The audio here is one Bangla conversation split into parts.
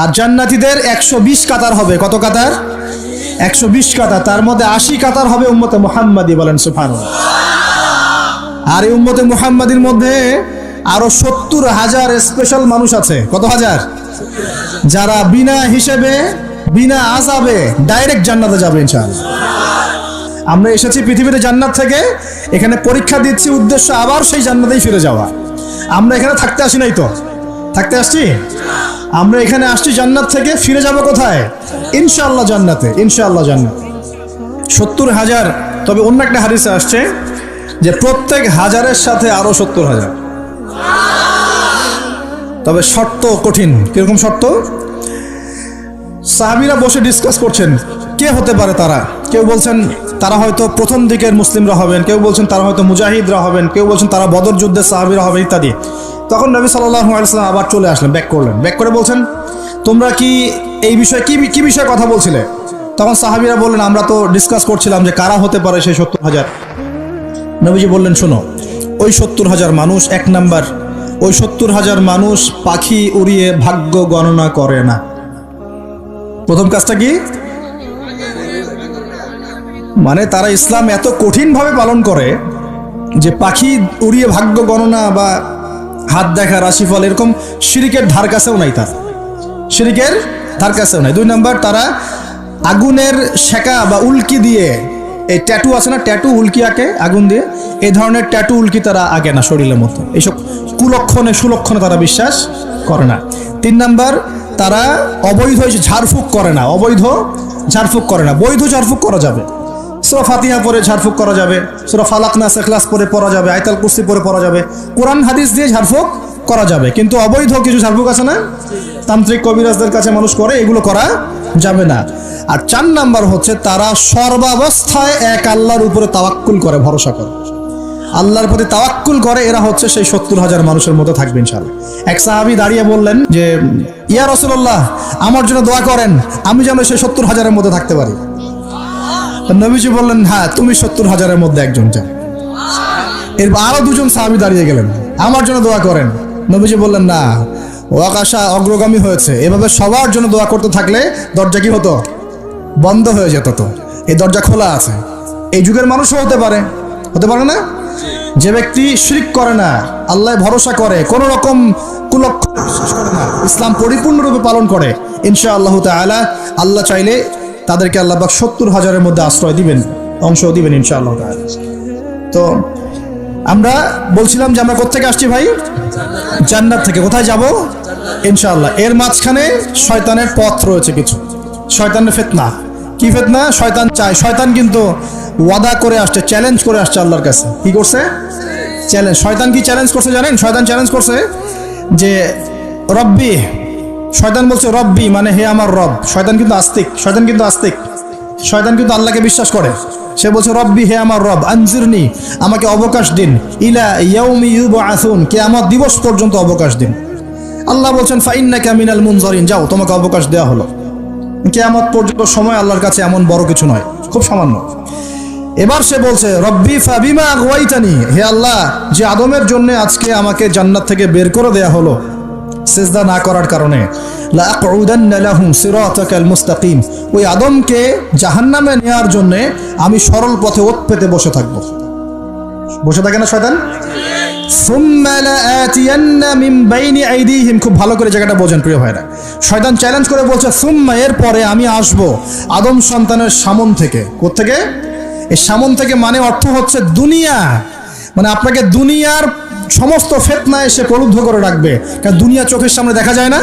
আর জান্নাতীদের একশো বিশ কাতার হবে। কত কাতার? একশো বিশ কাতার। তার মধ্যে আশি কাতার হবে উম্মতে মুহাম্মাদি বলেন সুফান আর এই উম্মতে মুহাম্মাদির মধ্যে আরও সত্তর হাজার স্পেশাল মানুষ আছে। কত হাজার? যারা বিনা হিসেবে, বিনা আজাবে ডাইরেক্ট জান্নাতে যাবে, ইনশাআল্লাহ। আমরা এসেছি পৃথিবীতে জান্নাত থেকে। এখানে পরীক্ষা দিচ্ছি, উদ্দেশ্য আবার সেই জান্নাতেই ফিরে যাওয়া। আমরা এখানে থাকতে আসি নাই তো। থাকতে আসছি? আমরা এখানে আসছি জান্নাত থেকে, ফিরে যাব কোথায়? ইনশাআল্লাহ জান্নাতে, ইনশাআল্লাহ জান্নাত। সত্তর হাজার, তবে অন্য একটা হাদিসে আসছে যে প্রত্যেক হাজারের সাথে আরও সত্তর হাজার। তবে শর্ত কঠিন। কীরকম শর্ত? সাহাবিরা বসে ডিসকাস করছেন, কে হতে পারে তারা? কেউ বলছেন তারা হয়তো প্রথম দিকের মুসলিমরা হবেন, কেউ বলছেন তারা হয়তো মুজাহিদরা হবেন, কেউ বলছেন তারা বদর যুদ্ধের সাহাবিরা হবেন, ইত্যাদি। তখন নবী সাল্লাহ আবার চলে আসলেন, ব্যাক করলেন। ব্যাক করে বলছেন, তোমরা কি এই বিষয়ে কি কি বিষয়ে কথা বলছিলে? তখন সাহাবিরা বললেন, আমরা তো ডিসকাস করছিলাম যে কারা হতে পারে সেই সত্তর হাজার। নবীজি বললেন, শোনো, ওই সত্তর হাজার মানুষ এক নাম্বার, ওই সত্তর হাজার মানুষ পাখি উড়িয়ে ভাগ্য গণনা করে না। প্রথম কাজটা কি? মানে তারা ইসলাম এত কঠিনভাবে পালন করে যে পাখি উড়িয়ে ভাগ্য গণনা বা হাত দেখা রাশিফল এরকম শিরিকের ধার কাছেও নাই তার। শিরিকের ধার কাছেও নাই। দুই নাম্বার, তারা আগুনের শেকা বা উল্কি দিয়ে, এই ট্যাটু আছে না, ট্যাটু উল্কি আঁকে, আগুন দিয়ে, এই ধরনের ট্যাটু উল্কি তারা আঁকে না শরীরের মতো এইসব কুলক্ষণে, সুলক্ষণে তারা বিশ্বাস করে না। তিন নাম্বার, তারা অবৈধ ঝাড়ফুঁক করে না, অবৈধ ঝাড়ফুঁক করে না। বৈধ ঝাড়ফুঁক করা যাবে। সুরা ফাতিহা পরে ঝাড়ফুঁক করা যাবে, সুরা ফালাক না সেখলাস পরে পড়া যাবে, আয়তাল কুস্তি পরে পড়া যাবে, কোরআন, হাদিস দিয়ে ঝাড়ফুঁক করা যাবে। কিন্তু অবৈধ কিছু ঝাড়ফুঁক আছে না? তান্ত্রিক কবিরাজদের কাছে মানুষ করে, এগুলো করা যাবে না। আর চার নাম্বার হচ্ছে, তারা সর্বাবস্থায় এক আল্লাহর উপরে তাওয়াক্কুল করে, ভরসা করে। আল্লাহর প্রতি তাওয়াক্কুল করে, এরা হচ্ছে সেই সত্তর হাজার মানুষের মধ্যে থাকবে ইনশাআল্লাহ। এক সাহাবি দাঁড়িয়ে বললেন যে, ইয়া রসুল্লাহ আমার জন্য দোয়া করেন, আমি যেন সেই সত্তর হাজারের মধ্যে থাকতে পারি। নবীজি বললেন হ্যাঁ তুমি সত্তর হাজারের মধ্যে একজন যান এরপর আরও দুজন সাহাবি দাঁড়িয়ে গেলেন। আমার জন্য দোয়া করেন। নবীজি বললেন, না ও আকাশা অগ্রগামী হয়েছে। এভাবে সবার জন্য দোয়া করতে থাকলে দরজা কি হতো? বন্ধ হয়ে যেত তো। এই দরজা খোলা আছে। এই যুগের মানুষও হতে পারে। হতে পারে না? যে ব্যক্তি শিরিক করে না, আল্লাহ ভরসা করে, কোন রকম কুলক্ষ করে ইসলাম পরিপূর্ণরূপে পালন করে ইনশা আল্লাহ তালা আল্লাহ চাইলে তাদেরকে আল্লাহ পাক সত্তর হাজারের মধ্যে আশ্রয় দিবেন অংশ দিবেন ইনশা আল্লাহ তো আমরা বলছিলাম যে আমরা কোথেকে আসছি ভাই? জান্নাত থেকে। কোথায় যাব? ইনশাআল্লাহ। এর মাঝখানে শয়তানের পথ রয়েছে কিছু। শয়তানের ফেতনা। কি ফেতনা? শয়তান চায়। শয়তান কিন্তু ওয়াদা করে আসছে চ্যালেঞ্জ করে আসছে আল্লাহর কাছে। কি করছে? চ্যালেঞ্জ শয়তান কি চ্যালেঞ্জ করছে জানেন? শয়তান চ্যালেঞ্জ করছে যে, রব্বি শয়তান বলছে, রব্বি মানে হে আমার রব। শয়তান কিন্তু আস্তিক, শয়তান কিন্তু আস্তিক। শয়তান কিন্তু আল্লাহকে বিশ্বাস করে। সে বলছে, রব্বি, হে আমার রব, আনজিরনি, আমাকে অবকাশ দিন। ইলা ইয়াউমি ইউবআসুন, কিয়ামত দিবস পর্যন্ত অবকাশ দিন। আল্লাহ বলছেন, ফাইন্নাকা ক্যামিনাল মুনজারিন যাও, তোমাকে অবকাশ দেওয়া হলো। কিয়ামত পর্যন্ত সময় আল্লাহর কাছে এমন বড় কিছু নয়, খুব সামান্য। এবার সে বলছে, রব্বি, ফাবিমা আগওয়াইতানি হে আল্লাহ, যে আদমের জন্য আজকে আমাকে জান্নাত থেকে বের করে দেয়া হলো সেজদা না করার কারণে। ওই আদমকে জাহান্নামে নেওয়ার আমি সরল পথে ওত পেতে বসে থাকব। বসে থাকে না শয়তান? খুব ভালো করে জায়গাটা বোঝেন প্রিয় ভাইরা শয়তান চ্যালেঞ্জ করে বলছে, সুম্মা এর পরে আমি আসব আদম সন্তানের সামন থেকে। কোত্থেকে? এই সামন থেকে মানে অর্থ হচ্ছে দুনিয়া। মানে আপনাকে দুনিয়ার সমস্ত ফেতনা এসে প্রলুব্ধ করে রাখবে। কারণ দুনিয়া চোখের সামনে দেখা যায় না?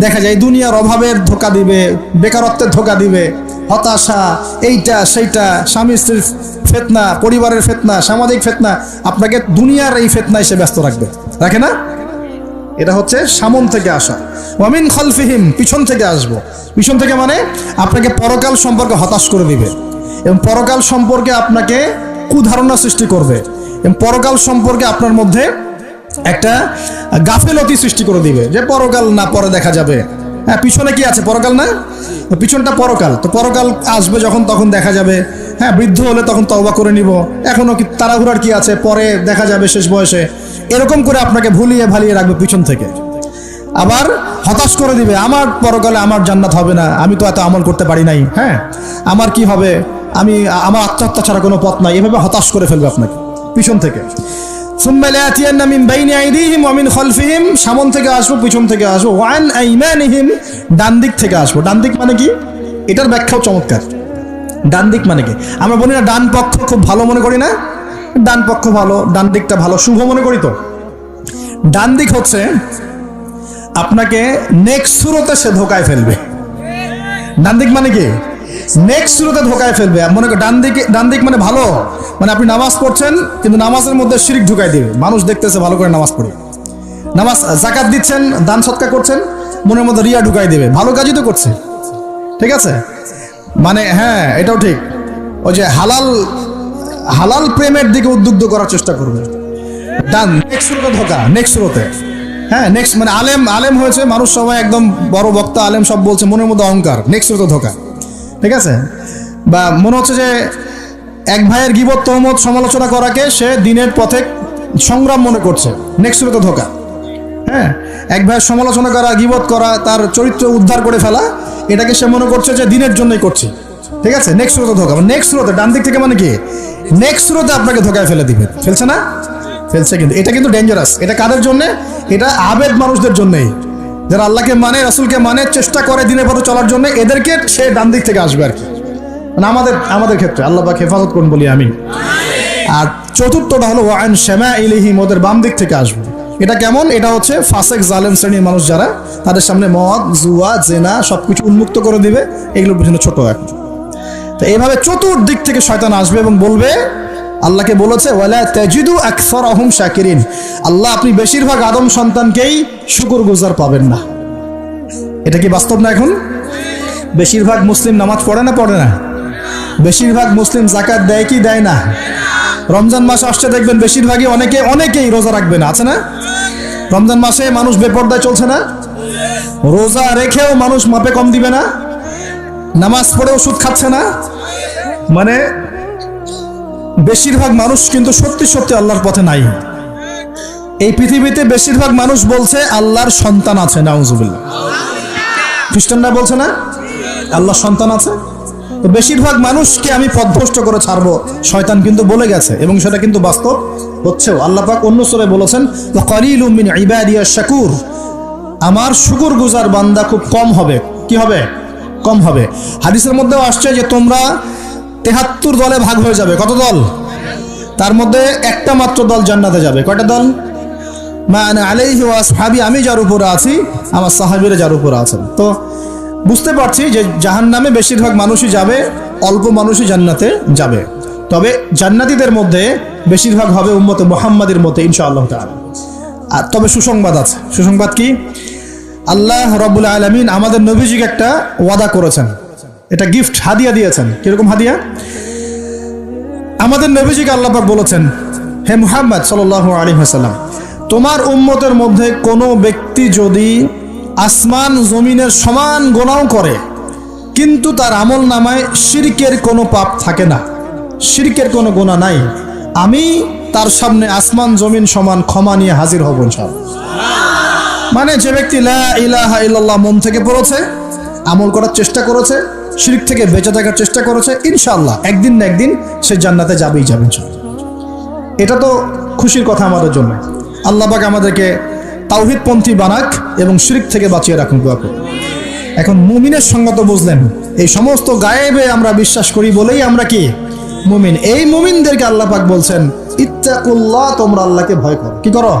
দেখা যায় দুনিয়ার অভাবের ধোকা দিবে, বেকারত্বের ধোকা দিবে, হতাশা, এইটা, সেইটা, স্বামী স্ত্রীর ফেতনা, পরিবারের ফেতনা, সামাজিক ফেতনা, আপনাকে দুনিয়ার এই ফেতনা এসে ব্যস্ত রাখবে। রাখে না? এটা হচ্ছে সামন থেকে আসা। ওয়ামিন খলফিহিম, পিছন থেকে আসব। পিছন থেকে মানে আপনাকে পরকাল সম্পর্কে হতাশ করে দিবে। এবং পরকাল সম্পর্কে আপনাকে কুধারণা সৃষ্টি করবে। এবং পরকাল সম্পর্কে আপনার মধ্যে একটা গাফেলতি সৃষ্টি করে দিবে যে পরকাল না, পরে দেখা যাবে। হ্যাঁ পিছনে কি আছে? পরকাল না? পিছনটা পরকাল। তো পরকাল আসবে যখন, তখন দেখা যাবে। হ্যাঁ বৃদ্ধ হলে তখন তওবা করে নিব। এখনও কি তাড়াহুড়ার কি আছে? পরে দেখা যাবে শেষ বয়সে। এরকম করে আপনাকে ভুলিয়ে ভালিয়ে রাখবে পিছন থেকে। আবার হতাশ করে দিবে, আমার পরকালে আমার জান্নাত হবে না। আমি তো এত আমল করতে পারি নাই। হ্যাঁ আমার কি হবে? আমি, আমার আত্মহত্যা ছাড়া কোনো পথ নাই। এভাবে হতাশ করে ফেলবে আপনাকে। পিছন থেকে। সামন থেকে আসব, পিছন থেকে আসব। ওয়ান আইম্যানহিম ডান দিক থেকে আসব। ডান দিক মানে কি? এটার ব্যাখ্যাও চমৎকার। ডান দিক মানে কি? আমরা বলি না ডান পক্ষ খুব ভালো মনে করি না? ডান পক্ষ ভালো, ডান দিকটা ভালো, শুভ মনে করি তো? ডান দিক হচ্ছে, আপনাকে নেক্সট সুরতে সে ধোকায় ফেলবে। ডান দিক মানে কি? নেক্সট সুরতে ধোকায় ফেলবে। মনে করেন ডান দিকে ডান দিক মানে ভালো। মানে আপনি নামাজ পড়ছেন, কিন্তু নামাজের মধ্যে শিরিক ঢুকাই দিবে। মানুষ দেখতেছে ভালো করে নামাজ পড়ে। নামাজ জাকাত দিচ্ছেন, দান সৎকা করছেন, মনের মধ্যে রিয়া ঢুকাই দেবে। ভালো কাজই তো করছে। ঠিক আছে? মানে হ্যাঁ এটাও ঠিক। ওই যে হালাল হালাল প্রেমের দিকে উদ্বুদ্ধ করার চেষ্টা করবে। ডান নেক্সট সুরতে ধোকা নেক্সট সুরতে হ্যাঁ নেক্সট মানে আলেম আলেম হয়েছে। মানুষ সবাই একদম বড় বক্তা, আলেম সব বলছে, মনের মধ্যে অহংকার। নেক্সট সুরতে ধোকা ঠিক আছে? বা মনে হচ্ছে যে এক ভাইয়ের গিবত তহমত সমালোচনা করাকে সে দিনের পথে সংগ্রাম মনে করছে। নেক্সট সুরতে ধোকা। হ্যাঁ? এক ভাইয়ের সমালোচনা করা, গিবত করা, তার চরিত্র উদ্ধার করে ফেলা, এটাকে সে মনে করছে যে দিনের জন্যই করছে। ঠিক আছে? নেক্সট স্রোতে ধোকা। নেক্সট স্রোতে ডান দিক থেকে মানে কি? নেক্সট স্রোতে আপনাকে ধোকায় ফেলে দিবে। ফেলছে না? ফেলছে কিন্তু। এটা কিন্তু ডেঞ্জারাস এটা কাদের জন্য? এটা আবেদ মানুষদের জন্যই। যারা আল্লাহকে মানে রাসূলকে মানে চেষ্টা করে দিনের পথে চলার জন্য, এদেরকে সে ডান দিক থেকে আসবে আর কি। মানে আমাদের আমাদের ক্ষেত্রে, আল্লাহ হেফাজত করুন বলি আমি আর চতুর্থটা হলো, ওয়ান শ্যামা ইলিহিম ওদের বাম দিক থেকে আসবে। এটা কেমন? এটা হচ্ছে ফাসেক জালেম শ্রেণির মানুষ যারা, তাদের সামনে মদ, জুয়া, জেনা, সবকিছু উন্মুক্ত করে দিবে। এগুলোর পিছনে ছোট এখন। তো এইভাবে চতুর্দিক থেকে শয়তান আসবে এবং বলবে আল্লাহকে বলেছে, ওয়ালা তাজিদু আকসার আহম শাকিরিন। আল্লাহ আপনি বেশিরভাগ আদম সন্তানকেই শুকুর গুজার পাবেন না। এটা কি বাস্তব না এখন? বেশিরভাগ মুসলিম নামাজ পড়ে না পড়ে না? বেশিরভাগ মুসলিম জাকাত দেয় কি দেয় না? রমজান মাস আসছে, দেখবেন বেশিরভাগই অনেকে, অনেকেই রোজা রাখবে না। আছে না? রমজান মাসে মানুষ বেপর্দায় চলছে না? রোজা রেখেও মানুষ মাপে কম দিবে না? নামাজ পড়ে ওষুধ খাচ্ছে না? মানে বেশিরভাগ মানুষ কিন্তু সত্যি সত্যি আল্লাহর পথে নাই। এই পৃথিবীতে বেশিরভাগ মানুষ বলছে, আল্লাহর সন্তান আছে, নাউজুবিল্লাহ। খ্রিস্টানরা বলছে না? আল্লাহ সন্তান আছে? তো বেশিরভাগ মানুষকে আমি পথভ্রষ্ট করে ছাড়বো, শয়তান কিন্তু বলে গেছে এবং সেটা কিন্তু বাস্তব হচ্ছেও। আল্লাহ পাক অন্য সরে বলেছেন কলিল ইবাদিয়া শাকুর। আমার শুকুর গুজার বান্দা খুব কম হবে। কি হবে? কম হবে। হাদিসের মধ্যেও আসছে যে তোমরা তেহাত্তর দলে ভাগ হয়ে যাবে। কত দল? তার মধ্যে একটা মাত্র দল জান্নাতে যাবে। কয়টা দল? মানে আলাইহি ওয়াসহাবি আমি যার উপরে আছি, আমার সাহাবিরা যার উপরে আছেন। তো বুঝতে পারছি যে জাহান নামে বেশিরভাগ মানুষই যাবে, অল্প মানুষই জান্নাতে যাবে। তবে জান্নাতীদের মধ্যে বেশিরভাগ হবে উম্মতে মোহাম্মদের মতে ইনশাআল্লাহ তাআলা। আর তবে সুসংবাদ আছে। সুসংবাদ কি? আল্লাহ রব্বুল আলমিন আমাদের নবীজিকে একটা ওয়াদা করেছেন। এটা গিফট হাদিয়া দিয়েছেন। কীরকম হাদিয়া? আমাদের নবীজিকে আল্লাপাক বলেছেন, হে মুহাম্মদ সাল আলী হাসাল্লাম তোমার উম্মতের মধ্যে কোনো ব্যক্তি যদি আসমান জমিনের সমান গোনাও করে, কিন্তু তার আমল নামায় শিরকের কোনো পাপ থাকে না। শিরকের কোনো গোনা নাই। আমি তার সামনে আসমান জমিন সমান ক্ষমা নিয়ে হাজির হব ইনশাআল্লাহ। মানে যে ব্যক্তি লা ইলাহা ইল্লাল্লাহ মন থেকে পড়েছে, আমল করার চেষ্টা করেছে শিরক থেকে বেঁচে থাকার চেষ্টা করেছে ইনশাল্লাহ একদিন না একদিন সে জান্নাতে যাবেই যাবে এটা তো খুশির কথা আমাদের জন্য। আল্লাহ পাক আমাদেরকে তাওহিদপন্থী বানাক এবং শিরিক থেকে বাঁচিয়ে রাখুন, দোয়া। এখন মুমিনের সঙ্গত বুঝলেন। এই সমস্ত গায়েবে আমরা বিশ্বাস করি বলেই আমরা কি? মুমিন। এই মুমিনদেরকে আল্লাহ পাক বলছেন, ইত্তাকুল্লাহ, তোমরা আল্লাহকে ভয় করো। কি করো?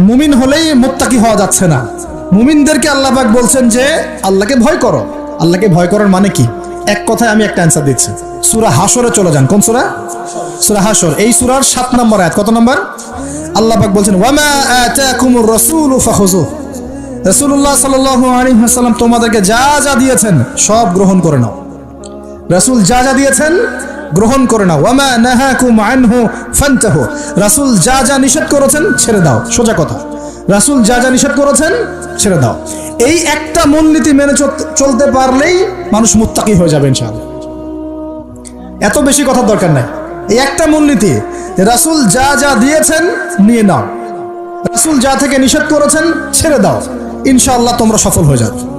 মুমিন হলেই মোত্তাকি হওয়া যাচ্ছে না। মুমিনদেরকে আল্লাহ পাক বলছেন যে, আল্লাহকে ভয় করো। আল্লাহকে ভয় করার মানে কি? এক কথায় আমি একটা অ্যান্সার দিচ্ছি। সুরা হাসরে চলে যান। কোন সুরা? সুরা হাসর এই সুরার সাত নম্বর আয়াত কত নম্বর? আল্লাহ পাক বলছেন ওয়ামা আতাকুমুর রাসূলু রাসূলুল্লাহ সাল্লাল্লাহু আলাইহি ওয়াসাল্লাম তোমাদেরকে যা যা দিয়েছেন সব গ্রহণ করে নাও। রাসূল যা যা দিয়েছেন গ্রহণ করে নাও। ওয়ামা নাহাকুম আনহু ফান্তাহু। রাসূল যা যা নিষেধ করেছেন ছেড়ে দাও। সোজা কথা। রাসূল যা যা নিষেধ করেছেন ছেড়ে দাও। এই একটা মূলনীতি মেনে চল- চলতে পারলেই মানুষ মুত্তাকি হয়ে যাবে ইনশাআল্লাহ। এত বেশি কথার দরকার নাই। এই একটা মূলনীতি রাসূল যা যা দিয়েছেন নিয়ে নাও। রাসূল যা থেকে নিষেধ করেছেন ছেড়ে দাও। ইনশাআল্লাহ তোমরা সফল হয়ে যাবে।